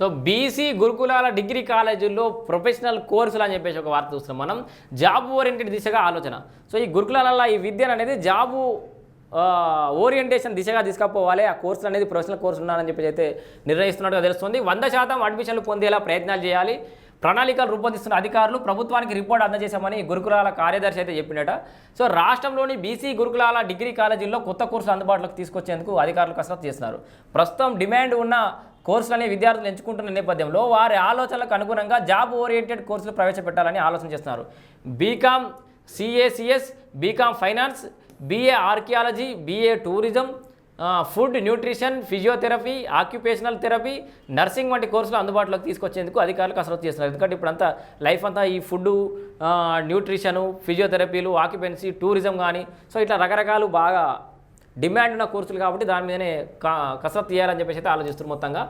So BC గురుకులాల degree కాలేజీల్లో professional కోర్సులు అని చెప్పేసి ఒక వార్త చూస్తున్నాం మనం. జాబ్ ఓరియంటెడ్ దిశగా ఆలోచన. సో ఈ గురుకులాలలో ఈ విద్యను అనేది జాబు ఓరియంటేషన్ దిశగా తీసుకుపోవాలి. ఆ కోర్సులు అనేది ప్రొఫెషనల్ కోర్సు ఉన్నారని చెప్పేసి అయితే నిర్ణయిస్తున్నట్టుగా తెలుస్తుంది. వంద శాతం అడ్మిషన్లు పొందేలా ప్రయత్నాలు చేయాలి. ప్రణాళికలు రూపొందిస్తున్న అధికారులు ప్రభుత్వానికి రిపోర్ట్ అందజేశామని గురుకులాల కార్యదర్శి అయితే చెప్పినట. సో రాష్ట్రంలోని బీసీ గురుకులాల డిగ్రీ కాలేజీల్లో కొత్త కోర్సులు అందుబాటులోకి తీసుకొచ్చేందుకు అధికారులు కసరత్తు చేస్తున్నారు. ప్రస్తుతం డిమాండ్ ఉన్న కోర్సులని విద్యార్థులు ఎంచుకుంటున్న నేపథ్యంలో వారి ఆలోచనలకు అనుగుణంగా జాబ్ ఓరియంటెడ్ కోర్సులు ప్రవేశపెట్టాలని ఆలోచన చేస్తున్నారు. B Com C A C S B Com finance B A archaeology B A tourism food nutrition physiotherapy occupational therapy nursing వంటి కోర్సులు అందుబాటులోకి తీసుకొచ్చేందుకు అధికారులు కసరత్తు చేస్తున్నారు. ఎందుకంటే ఇప్పుడంతా లైఫ్ అంతా ఈ ఫుడ్ న్యూట్రిషను ఫిజియోథెరపీలు ఆక్యుపెన్సీ టూరిజం కానీ సో ఇట్లా రకరకాలు బాగా డిమాండ్ ఉన్న కోర్సులు కాబట్టి దాని మీదనే క- కసరత్తు చేయాలని చెప్పేసి అయితే ఆలోచిస్తారు మొత్తంగా.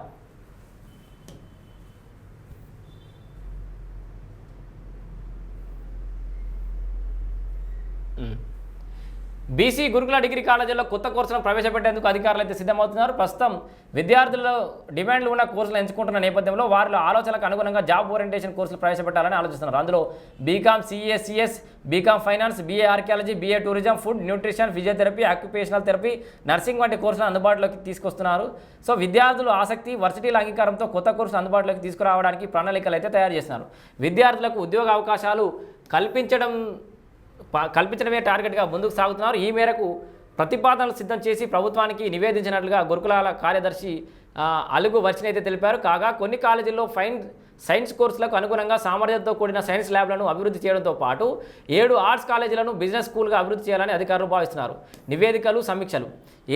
బీసీ గురుకుల డిగ్రీ కాలేజీల్లో కొత్త కోర్సులను ప్రవేశపెట్టేందుకు అధికారులు అయితే సిద్ధమవుతున్నారు. ప్రస్తుతం విద్యార్థుల డిమాండ్లు ఉన్న కోర్సులు ఎంచుకుంటున్న నేపథ్యంలో వారిలో ఆలోచనలకు అనుగుణంగా జాబ్ ఓరియంటేషన్ కోర్సులు ప్రవేశపెట్టాలని ఆలోచిస్తున్నారు. అందులో B Com C S C S B Com finance B A archaeology B A tourism food nutrition physiotherapy occupational therapy nursing వంటి కోర్సులను అందుబాటులోకి తీసుకొస్తున్నారు. సో విద్యార్థులు ఆసక్తి వర్సిటీల అంగీకారంతో కొత్త కోర్సులు అందుబాటులోకి తీసుకురావడానికి ప్రణాళికలు అయితే తయారు చేస్తున్నారు. విద్యార్థులకు ఉద్యోగ అవకాశాలు కల్పించడం కల్పించడమే టార్గెట్గా ముందుకు సాగుతున్నారు. ఈ మేరకు ప్రతిపాదనలు సిద్ధం చేసి ప్రభుత్వానికి నివేదించినట్లుగా గురుకులాల కార్యదర్శి అలుగు వర్షన్ అయితే తెలిపారు. కాగా కొన్ని కాలేజీల్లో ఫైన్ సైన్స్ కోర్సులకు అనుగుణంగా సామర్థ్యంతో కూడిన సైన్స్ ల్యాబ్లను అభివృద్ధి చేయడంతో పాటు ఏడు ఆర్ట్స్ కాలేజీలను బిజినెస్ స్కూల్గా అభివృద్ధి చేయాలని అధికారులు భావిస్తున్నారు. నివేదికలు సమీక్షలు.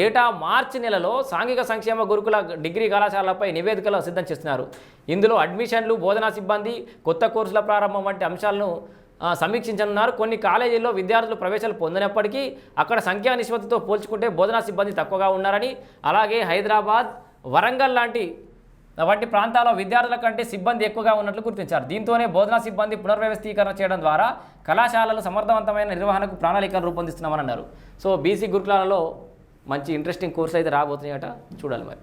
ఏటా మార్చి నెలలో సాంఘిక సంక్షేమ గురుకుల డిగ్రీ కళాశాలపై నివేదికలు సిద్ధం చేస్తున్నారు. ఇందులో అడ్మిషన్లు బోధనా సిబ్బంది కొత్త కోర్సుల ప్రారంభం వంటి అంశాలను సమీక్షించనున్నారు. కొన్ని కాలేజీల్లో విద్యార్థులు ప్రవేశాలు పొందినప్పటికీ అక్కడ సంఖ్యా నిష్పత్తితో పోల్చుకుంటే బోధనా సిబ్బంది తక్కువగా ఉన్నారని అలాగే హైదరాబాద్ వరంగల్ లాంటి వంటి ప్రాంతాల్లో విద్యార్థుల కంటే సిబ్బంది ఎక్కువగా ఉన్నట్లు గుర్తించారు. దీంతోనే బోధనా సిబ్బంది పునర్వ్యవస్థీకరణ చేయడం ద్వారా కళాశాలలు సమర్థవంతమైన నిర్వహణకు ప్రణాళికలు రూపొందిస్తున్నామని అన్నారు. సో బీసీ గురుకులాలలో మంచి ఇంట్రెస్టింగ్ కోర్స్ అయితే రాబోతున్నాయట. చూడాలి మరి.